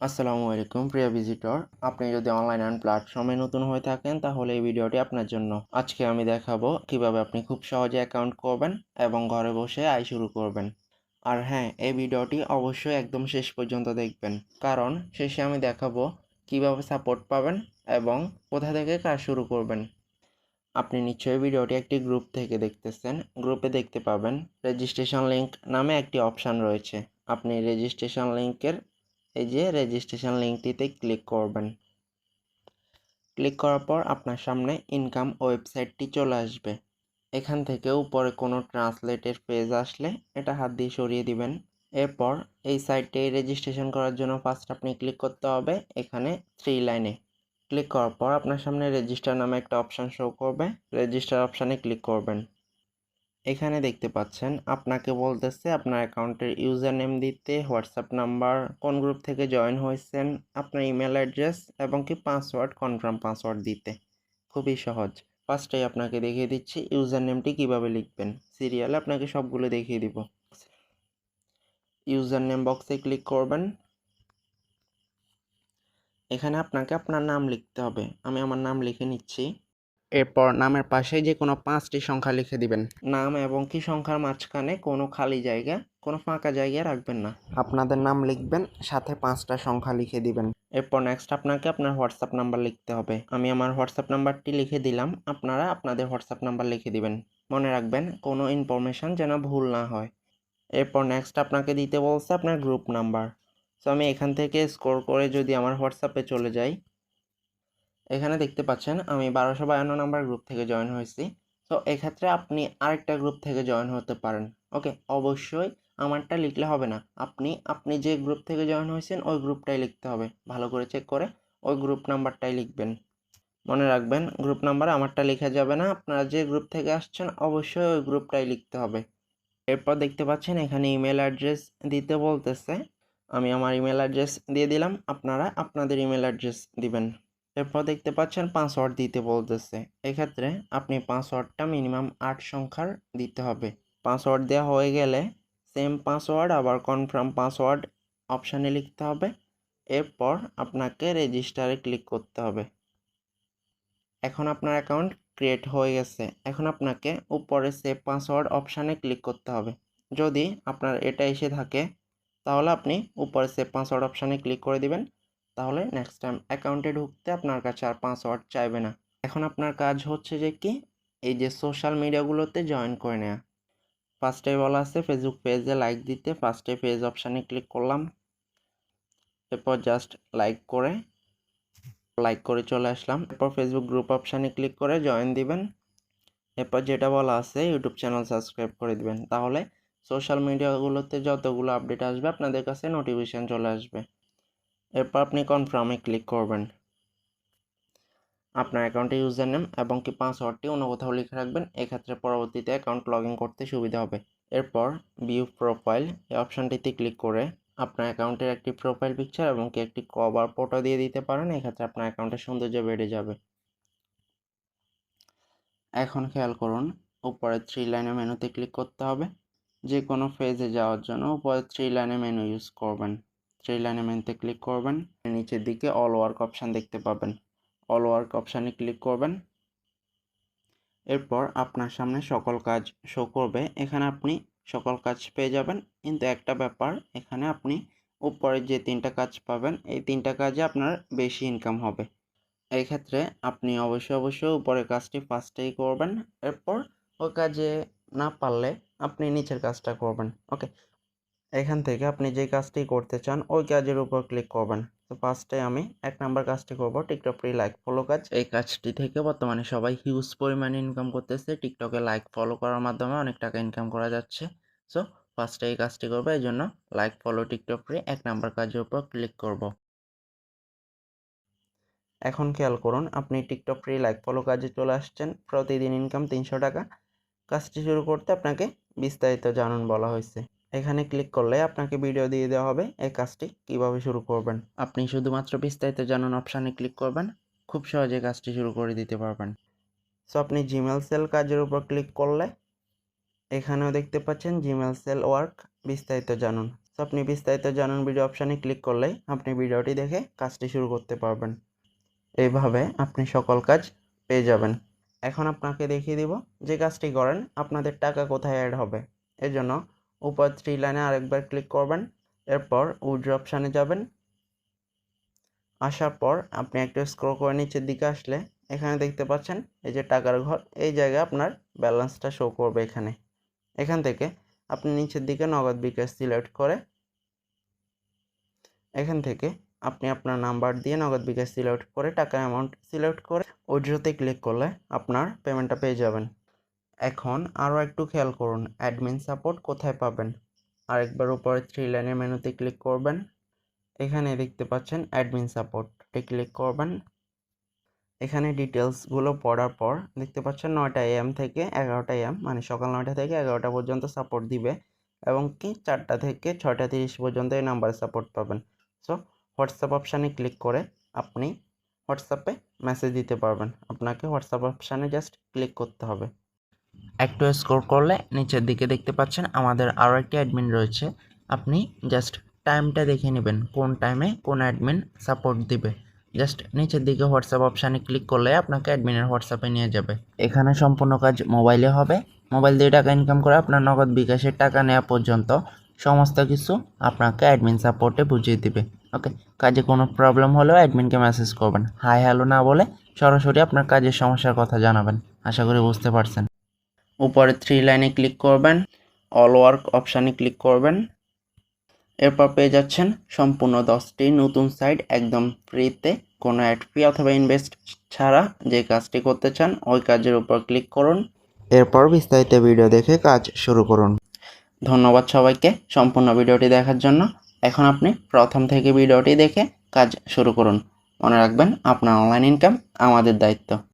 আসসালামু আলাইকুম, প্রিয় ভিজিটর আপনি যদি অনলাইন অ্যান্ড প্ল্যাটফর্মে নতুন হয়ে থাকেন, তাহলে এই ভিডিওটি আপনার জন্য। আজকে আমি দেখাবো কীভাবে আপনি খুব সহজে অ্যাকাউন্ট করবেন এবং ঘরে বসে আয় শুরু করবেন। আর হ্যাঁ এই ভিডিওটি অবশ্যই একদম শেষ পর্যন্ত দেখবেন। কারণ শেষে আমি দেখাবো কীভাবে সাপোর্ট পাবেন এবং কোথা থেকে কাজ শুরু করবেন। আপনি নিশ্চয়ই ভিডিওটি একটি গ্রুপ থেকে দেখতেছেন। গ্রুপে দেখতে পাবেন রেজিস্ট্রেশন লিঙ্ক নামে একটি অপশান রয়েছে। আপনি রেজিস্ট্রেশন লিংকের এই যে রেজিস্ট্রেশন লিঙ্কটিতে ক্লিক করবেন। ক্লিক করার পর আপনার সামনে ইনকাম ওয়েবসাইটটি চলে আসবে। এখান থেকে উপরে কোনো ট্রান্সলেটের পেজ আসলে এটা হাত দিয়ে সরিয়ে দিবেন। এরপর এই সাইটে রেজিস্ট্রেশন করার জন্য ফার্স্ট আপনি ক্লিক করতে হবে এখানে থ্রি লাইনে ক্লিক করার পর আপনার সামনে রেজিস্টার নামে একটা অপশান শো করবে। রেজিস্টার অপশানে ক্লিক করবেন। এখানে দেখতে পাচ্ছেন, আপনাকে বলতেছে আপনার অ্যাকাউন্টের ইউজার নেম দিতে, হোয়াটসঅ্যাপ নাম্বার, কোন গ্রুপ থেকে জয়েন হয়েছেন, আপনার ইমেল অ্যাড্রেস এবং কি পাসওয়ার্ড, কনফার্ম পাসওয়ার্ড দিতে। খুবই সহজ। ফার্স্টেই আপনাকে দেখিয়ে দিচ্ছি ইউজার নেমটি কীভাবে লিখবেন। সিরিয়ালে আপনাকে সবগুলো দেখিয়ে দিব। ইউজার নেম বক্সে ক্লিক করবেন। এখানে আপনাকে আপনার নাম লিখতে হবে। আমি আমার নাম লিখে নিচ্ছি। এরপর নামের পাশে যে কোনো পাঁচটি সংখ্যা লিখে দিবেন। নাম এবং কি সংখ্যার মাঝখানে কোনো খালি জায়গা কোনো ফাঁকা জায়গা রাখবেন না। আপনাদের নাম লিখবেন সাথে পাঁচটা সংখ্যা লিখে দিবেন। এরপর নেক্সট আপনাকে আপনার হোয়াটসঅ্যাপ নাম্বার লিখতে হবে। আমি আমার হোয়াটসঅ্যাপ নাম্বারটি লিখে দিলাম আপনারা আপনাদের হোয়াটসঅ্যাপ নাম্বার লিখে দিবেন। মনে রাখবেন কোনো ইনফরমেশান যেন ভুল না হয়। এরপর নেক্সট আপনাকে দিতে বলছে আপনার গ্রুপ নাম্বার সো আমি এখান থেকে স্কোর করে যদি আমার হোয়াটসঅ্যাপে চলে যাই এখানে দেখতে পাচ্ছেন আমি বারোশো বায়ান্ন নাম্বার গ্রুপ থেকে জয়েন হয়েছি। তো এক্ষেত্রে আপনি আরেকটা গ্রুপ থেকে জয়েন হতে পারেন। ওকে অবশ্যই আমারটা লিখলে হবে না। আপনি আপনি যে গ্রুপ থেকে জয়েন হয়েছেন, ওই গ্রুপটাই লিখতে হবে। ভালো করে চেক করে ওই গ্রুপ নাম্বারটাই লিখবেন। মনে রাখবেন গ্রুপ নাম্বার আমারটা লেখা যাবে না। আপনারা যে গ্রুপ থেকে আসছেন, অবশ্যই ওই গ্রুপটাই লিখতে হবে। এরপর দেখতে পাচ্ছেন এখানে ইমেল অ্যাড্রেস দিতে বলতেছে। আমি আমার ইমেল অ্যাড্রেস দিয়ে দিলাম। আপনারা আপনাদের ইমেল অ্যাড্রেস দিবেন। এরপর দেখতে পাচ্ছেন পাসওয়ার্ড দিতে বলতেছে। এক্ষেত্রে আপনি পাসওয়ার্ডটা মিনিমাম আট সংখ্যার দিতে হবে। পাসওয়ার্ড দেওয়া হয়ে গেলে সেম পাসওয়ার্ড আবার কনফার্ম পাসওয়ার্ড অপশানে লিখতে হবে। এরপর আপনাকে রেজিস্টারে ক্লিক করতে হবে। এখন আপনার অ্যাকাউন্ট ক্রিয়েট হয়ে গেছে। এখন আপনাকে উপরে সেভ পাসওয়ার্ড অপশানে ক্লিক করতে হবে। যদি আপনার এটা এসে থাকে, তাহলে আপনি উপরে সেভ পাসওয়ার্ড অপশানে ক্লিক করে দিবেন। তাহলে নেক্সট টাইম অ্যাকাউন্টে ঢুকতে আপনার কাছে আর পাসওয়ার্ড চাইবে না। এখন আপনার কাজ হচ্ছে যে কি? এই যে সোশ্যাল মিডিয়াগুলোতে জয়েন করে নেওয়া ফার্স্টে বলা আছে ফেসবুক পেজে লাইক দিতে। ফার্স্টে পেজ অপশানে ক্লিক করলাম। এরপর জাস্ট লাইক করে লাইক করে চলে আসলাম। এরপর ফেসবুক গ্রুপ অপশানে ক্লিক করে জয়েন দিবেন। এরপর যেটা বলা আছে ইউটিউব চ্যানেল সাবস্ক্রাইব করে দিবেন। তাহলে সোশ্যাল মিডিয়াগুলোতে যতগুলো আপডেট আসবে, আপনাদের কাছে নোটিফিকেশান চলে আসবে। এরপর আপনি কনফার্মে ক্লিক করবেন। আপনার অ্যাকাউন্টে ইউজার নেম এবং কি পাসওয়ার্ডটি অন্য কোথাও লিখে রাখবেন, এক্ষেত্রে পরবর্তীতে অ্যাকাউন্ট লগ করতে সুবিধা হবে। এরপর ভিউ প্রোফাইল এই অপশানটিতে ক্লিক করে আপনার অ্যাকাউন্টের একটি প্রোফাইল পিকচার এবং কি একটি কভার ফটো দিয়ে দিতে পারেন, এক্ষেত্রে আপনার অ্যাকাউন্টের সৌন্দর্য বেড়ে যাবে। এখন খেয়াল করুন উপরে থ্রি লাইনের মেনুতে ক্লিক করতে হবে। যে কোনো ফেজে যাওয়ার জন্য উপরে থ্রি লাইনে মেনু ইউজ করবেন। থ্রি লাইনে মেনুতে ক্লিক করবেন। নিচের দিকে অল ওয়ার্ক অপশান দেখতে পাবেন। অল ওয়ার্ক অপশানে ক্লিক করবেন। এরপর আপনার সামনে সকল কাজ শো করবে। এখানে আপনি সকল কাজ পেয়ে যাবেন। কিন্তু একটা ব্যাপার, এখানে আপনি উপরে যে তিনটা কাজ পাবেন, এই তিনটা কাজে আপনার বেশি ইনকাম হবে। এই ক্ষেত্রে আপনি অবশ্যই অবশ্যই উপরের কাজটি ফার্স্টেই করবেন। এরপর ওই কাজে না পারলে আপনি নিচের কাজটা করবেন। ওকে এখান থেকে আপনি যে কাজটি করতে চান, ওই কাজের উপর ক্লিক করবেন। তো ফার্স্টে আমি এক নাম্বার কাজটি করব টিকটক ফ্রি লাইক ফলো কাজ। এই কাজটি থেকে বর্তমানে সবাই হিউজ পরিমাণে ইনকাম করতেছে। টিকটকে লাইক ফলো করার মাধ্যমে অনেক টাকা ইনকাম করা যাচ্ছে। সো ফার্স্টে এই কাজটি করব, এই জন্য লাইক ফলো টিকটক ফ্রি এক নাম্বার কাজের উপর ক্লিক করব। এখন খেয়াল করুন, আপনি টিকটক ফ্রি লাইক ফলো কাজে চলে আসছেন। প্রতিদিন ইনকাম তিনশো টাকা। কাজটি শুরু করতে আপনাকে বিস্তারিত জানুন বলা হয়েছে। এখানে ক্লিক করলে আপনাকে ভিডিও দিয়ে দেওয়া হবে এই কাজটি কীভাবে শুরু করবেন। আপনি শুধুমাত্র বিস্তারিত জানুন অপশানে ক্লিক করবেন, খুব সহজে কাজটি শুরু করে দিতে পারবেন। সো আপনি জিমেল সেল কাজের উপর ক্লিক করলে এখানেও দেখতে পাচ্ছেন জিমেল সেল ওয়ার্ক বিস্তারিত জানুন। সো আপনি বিস্তারিত জানুন ভিডিও অপশানে ক্লিক করলেই আপনি ভিডিওটি দেখে কাজটি শুরু করতে পারবেন। এইভাবে আপনি সকল কাজ পেয়ে যাবেন। এখন আপনাকে দেখিয়ে দিব যে কাজটি করেন, আপনাদের টাকা কোথায় অ্যাড হবে। এর জন্য উপর থ্রি লাইনে আরেকবার ক্লিক করবেন, এরপর উইড্রো অপশানে যাবেন। আসার পর আপনি একটু স্ক্রল করে নিচের দিকে আসলে এখানে দেখতে পাচ্ছেন, এই যে টাকার ঘর, এই জায়গায় আপনার ব্যালেন্সটা শো করবে এখানে। এখান থেকে আপনি নিচের দিকে নগদ বিকাশ সিলেক্ট করে এখান থেকে আপনি আপনার নাম্বার দিয়ে নগদ বিকাশ সিলেক্ট করে টাকা অ্যামাউন্ট সিলেক্ট করে উইড্রোতে ক্লিক করলে আপনার পেমেন্টটা পেয়ে যাবেন। এখন আরও একটু খেয়াল করুন অ্যাডমিন সাপোর্ট কোথায় পাবেন? আরেকবার উপরে থ্রি লাইনের মেনুতে ক্লিক করবেন। এখানে দেখতে পাচ্ছেন অ্যাডমিন সাপোর্টে ক্লিক করবেন। এখানে ডিটেলসগুলো পড়ার পর দেখতে পাচ্ছেন নয়টা এম থেকে এগারোটা এম মানে সকাল নয়টা থেকে এগারোটা পর্যন্ত সাপোর্ট দিবে এবং কি চারটা থেকে ছয়টা তিরিশ পর্যন্ত এই নাম্বারে সাপোর্ট পাবেন। সো হোয়াটসঅ্যাপ অপশানে ক্লিক করে আপনি হোয়াটসঅ্যাপে মেসেজ দিতে পারবেন। আপনাকে হোয়াটসঅ্যাপ অপশানে জাস্ট ক্লিক করতে হবে। একটু স্ক্রল করলে নিচের দিকে দেখতে পাচ্ছেন আমাদের আরও একটি অ্যাডমিন রয়েছে। আপনি জাস্ট টাইমটা দেখে নেবেন, কোন টাইমে কোন অ্যাডমিন সাপোর্ট দিবে। জাস্ট নিচের দিকে হোয়াটসঅ্যাপ অপশানে ক্লিক করলে আপনাকে অ্যাডমিনের হোয়াটসঅ্যাপে নিয়ে যাবে। এখানে সম্পূর্ণ কাজ মোবাইলে হবে। মোবাইল দিয়ে টাকা ইনকাম করে আপনার নগদ বিকাশের টাকা নেওয়া পর্যন্ত সমস্ত কিছু আপনাকে অ্যাডমিন সাপোর্টে বুঝিয়ে দিবে। ওকে কাজে কোনো প্রবলেম হলেও অ্যাডমিনকে মেসেজ করবেন। হাই হ্যালো না বলে সরাসরি আপনার কাজের সমস্যার কথা জানাবেন। আশা করি বুঝতে পারছেন। উপরে থ্রি লাইনে ক্লিক করবেন অল ওয়ার্ক অপশানে ক্লিক করবেন। এরপর পেয়ে যাচ্ছেন সম্পূর্ণ দশটি নতুন সাইট একদম ফ্রিতে কোনো অ্যাড ফি অথবা ইনভেস্ট ছাড়া যে কাজটি করতে চান ওই কাজের উপর ক্লিক করুন। এরপর বিস্তারিত ভিডিও দেখে কাজ শুরু করুন। ধন্যবাদ সবাইকে সম্পূর্ণ ভিডিওটি দেখার জন্য। এখন আপনি প্রথম থেকে ভিডিওটি দেখে কাজ শুরু করুন। মনে রাখবেন, আপনার অনলাইন ইনকাম আমাদের দায়িত্ব।